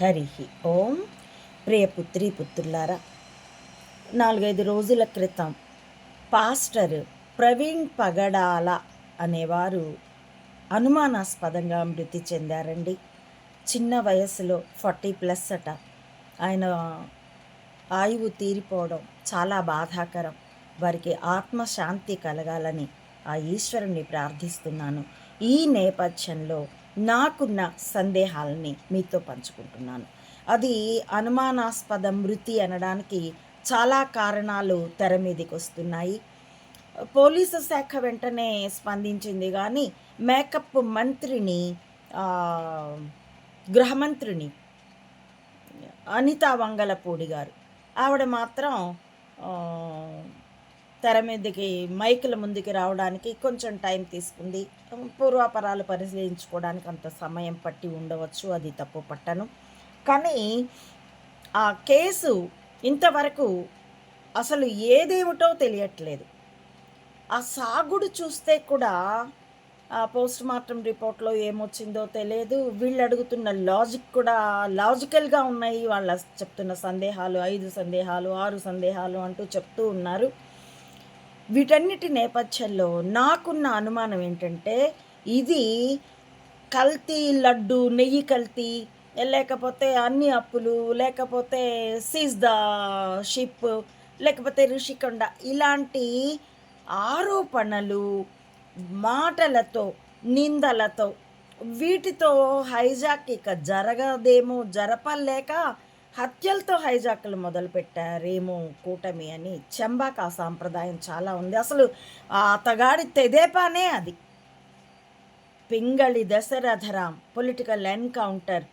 హరి ఓం. ప్రియ పుత్రి పుత్రులారా నాలుగైదు రోజుల క్రితం పాస్టర్ ప్రవీణ్ పగడాల అనేవారు అనుమానాస్పదంగా మృతి చెందారండి. చిన్న వయసులో ఫార్టీ ప్లస్ అట. ఆయన ఆయువు తీరిపోవడం చాలా బాధాకరం. వారికి ఆత్మశాంతి కలగాలని ఆ ఈశ్వరుణ్ణి ప్రార్థిస్తున్నాను. ఈ నేపథ్యంలో నాకున్న సందేహాలని మీతో పంచుకుంటున్నాను. అది అనుమానాస్పద మృతి అనడానికి చాలా కారణాలు తెర మీదకి వస్తున్నాయి పోలీసు శాఖ వెంటనే స్పందించింది కానీ మేకప్ మంత్రిని గృహమంత్రిని అనితా వంగలపూడి గారు. ఆవిడ మాత్రం తెర మీదకి మైకుల ముందుకి రావడానికి కొంచెం టైం తీసుకుంది. పూర్వాపరాలు పరిశీలించుకోవడానికి అంత సమయం పట్టి ఉండవచ్చు అది తప్పు పట్టను. కానీ ఆ కేసు ఇంతవరకు అసలు ఏదేమిటో తెలియట్లేదు. ఆ సాగుడు చూస్తే కూడా ఆ పోస్ట్ మార్టం రిపోర్ట్లో ఏమొచ్చిందో తెలియదు. వీళ్ళు అడుగుతున్న లాజిక్ కూడా లాజికల్గా ఉన్నాయి. వాళ్ళ చెప్తున్న సందేహాలు ఐదు సందేహాలు ఆరు సందేహాలు అంటూ చెప్తూ ఉన్నారు. వీటన్నిటి నేపథ్యంలో నాకున్న అనుమానం ఏంటంటే ఇది కల్తీ లడ్డు నెయ్యి కల్తీ లేకపోతే అన్ని అప్పులు లేకపోతే సీజ్ ద షిప్ లేకపోతే ఋషికొండ ఇలాంటి ఆరోపణలు మాటలతో నిందలతో వీటితో హైజాక్ ఇక జరగదేమో జరపలేక హత్యలతో హైజాక్లు మొదలుపెట్టారేమో కూటమి అని చెంబాక సాంప్రదాయం చాలా ఉంది. అసలు ఆ అతగాడి తెదేపానే అది. పింగళి దశరథరాం పొలిటికల్ ఎన్కౌంటర్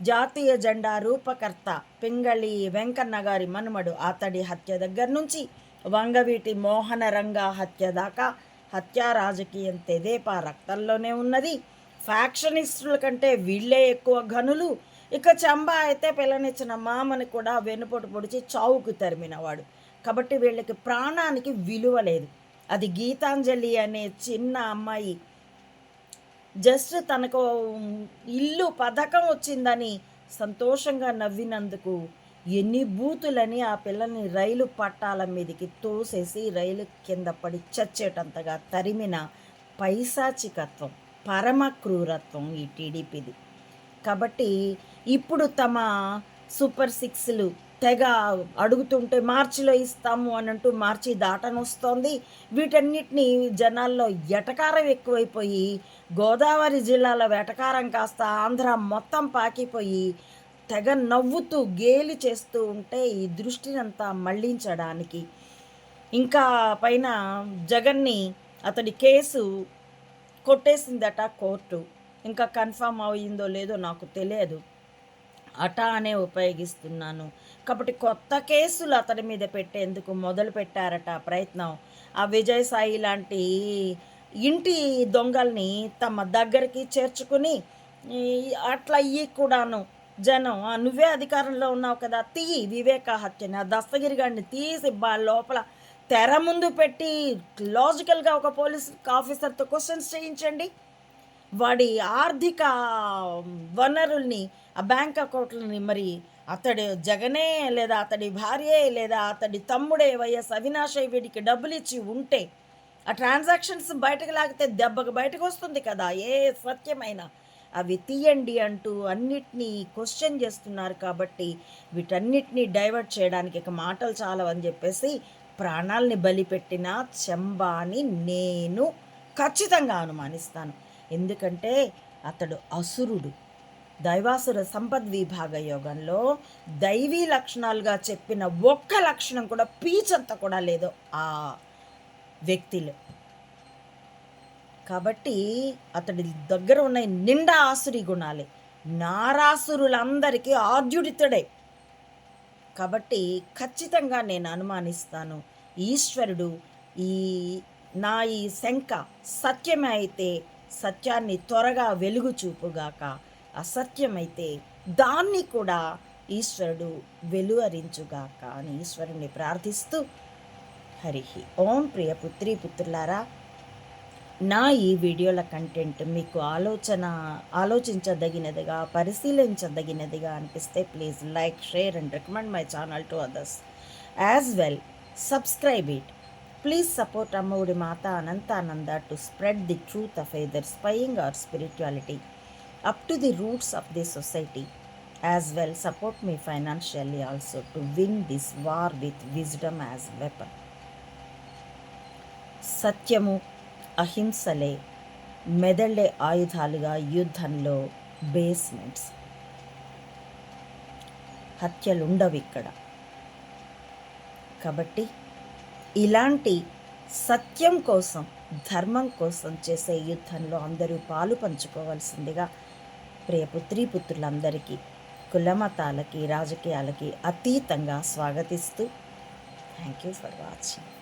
జాతీయ జెండా రూపకర్త పింగళి వెంకన్న గారి మనుమడు అతడి హత్య దగ్గర నుంచి వంగవీటి మోహనరంగా హత్య దాకా హత్యా రాజకీయం తెదేపా రక్తంలోనే ఉన్నది. ఫ్యాక్షనిస్టుల కంటే వీళ్ళే ఎక్కువ ఘనులు. ఇక చంబా అయితే పిల్లనిచ్చిన మామని కూడా వెన్నుపోటు పొడిచి చావుకు తరిమినవాడు. కాబట్టి వీళ్ళకి ప్రాణానికి విలువ లేదు. అది గీతాంజలి అనే చిన్న అమ్మాయి. జస్ట్ తనకు ఇల్లు పథకం వచ్చిందని సంతోషంగా నవ్వినందుకు ఎన్ని బూతులని ఆ పిల్లల్ని రైలు పట్టాల మీదకి తోసేసి రైలు కింద పడి చచ్చేటంతగా తరిమిన పైశాచికత్వం పరమ క్రూరత్వం ఈ టీడీపీది. కాబట్టి ఇప్పుడు తమ సూపర్ సిక్స్లు తెగ అడుగుతుంటే మార్చిలో ఇస్తాము అని అంటూ మార్చి దాటనొస్తోంది. వీటన్నిటిని జనాల్లో ఎటకారం ఎక్కువైపోయి గోదావరి జిల్లాలో వెటకారం కాస్త ఆంధ్ర మొత్తం పాకిపోయి తెగ నవ్వుతూ గేలి చేస్తూ ఉంటే ఈ దృష్టినంతా మళ్ళించడానికి. ఇంకా పైన జగన్ని అతడి కేసు కొట్టేసిందట కోర్టు. ఇంకా కన్ఫర్మ్ అయిందో లేదో నాకు తెలియదు. అటా అనే ఉపయోగిస్తున్నాను. కాబట్టి కొత్త కేసులు అతడి మీద పెట్టేందుకు మొదలు పెట్టారట ప్రయత్నం. ఆ విజయసాయి లాంటి ఇంటి దొంగల్ని తమ దగ్గరికి చేర్చుకుని అట్లా ఇవి కూడాను జనం "ఆ, నువ్వే అధికారంలో ఉన్నావు కదా తీయి వివేక హత్యని ఆ దస్తగిరి గారిని తీసి బా లోపల తెర ముందు పెట్టి లాజికల్గా ఒక పోలీస్ ఆఫీసర్తో క్వశ్చన్స్ చేయించండి. వాడి ఆర్థిక వనరుల్ని ఆ బ్యాంక్ అకౌంట్లని మరి అతడు జగనే లేదా అతడి భార్యే లేదా అతడి తమ్ముడే వైఎస్ అవినాష్ వీడికి డబ్బులు ఇచ్చి ఉంటే ఆ ట్రాన్సాక్షన్స్ బయటకు లాగితే దెబ్బకు బయటకు వస్తుంది కదా. ఏ సత్యమైనా? అవి తీయండి అంటూ అన్నిటినీ క్వశ్చన్ చేస్తున్నారు కాబట్టి వీటన్నిటినీ డైవర్ట్ చేయడానికి ఇక మాటలు చాలవని చెప్పేసి ప్రాణాల్ని బలిపెట్టిన చెంబాని నేను ఖచ్చితంగా అనుమానిస్తాను. ఎందుకంటే అతడు అసురుడు. దైవాసుర సంపద్ విభాగ యోగంలో దైవీ లక్షణాలుగా చెప్పిన ఒక్క లక్షణం కూడా పీచంత కూడా లేదు ఆ వ్యక్తిలో. కాబట్టి అతడి దగ్గర ఉన్న నిండా ఆసురి గుణాలే. నారాసురులందరికీ ఆర్జుడితుడే. కాబట్టి ఖచ్చితంగా నేను అనుమానిస్తాను ఈశ్వరుడు ఈ నా ఈ శంక సత్యమే అయితే సత్యాన్ని త్వరగా వెలుగు చూపుగాక అసత్యమైతే దాన్ని కూడా ఈశ్వరుడు వెలువరించుగాక అని ఈశ్వరుణ్ణి ప్రార్థిస్తూ హరిహి ఓం ప్రియ పుత్రి పుత్రులారా నా ఈ వీడియోల కంటెంట్ మీకు ఆలోచన ఆలోచించదగినదిగా పరిశీలించదగినదిగా అనిపిస్తే please like share and recommend my channel to others. As well subscribe it. Please support Ammaodi Mata Anantananda to spread the truth of either spying or spirituality up to the roots of the society as well support me financially also to win this war with wisdom as weapon సత్యము అహింసలే మెదళ్ళే ఆయుధాలుగా యుద్ధంలో basements హత్యలుండవు ఇక్కడ కాబట్టి ఇలాంటి సత్యం కోసం ధర్మం కోసం చేసే యుద్ధంలో అందరూ పాలు పంచుకోవాల్సిందిగా ప్రియపుత్రి పుత్రులందరికీ కులమతాలకి రాజకీయాలకి అతీతంగా స్వాగతిస్తూ థ్యాంక్ యూ ఫర్ వాచింగ్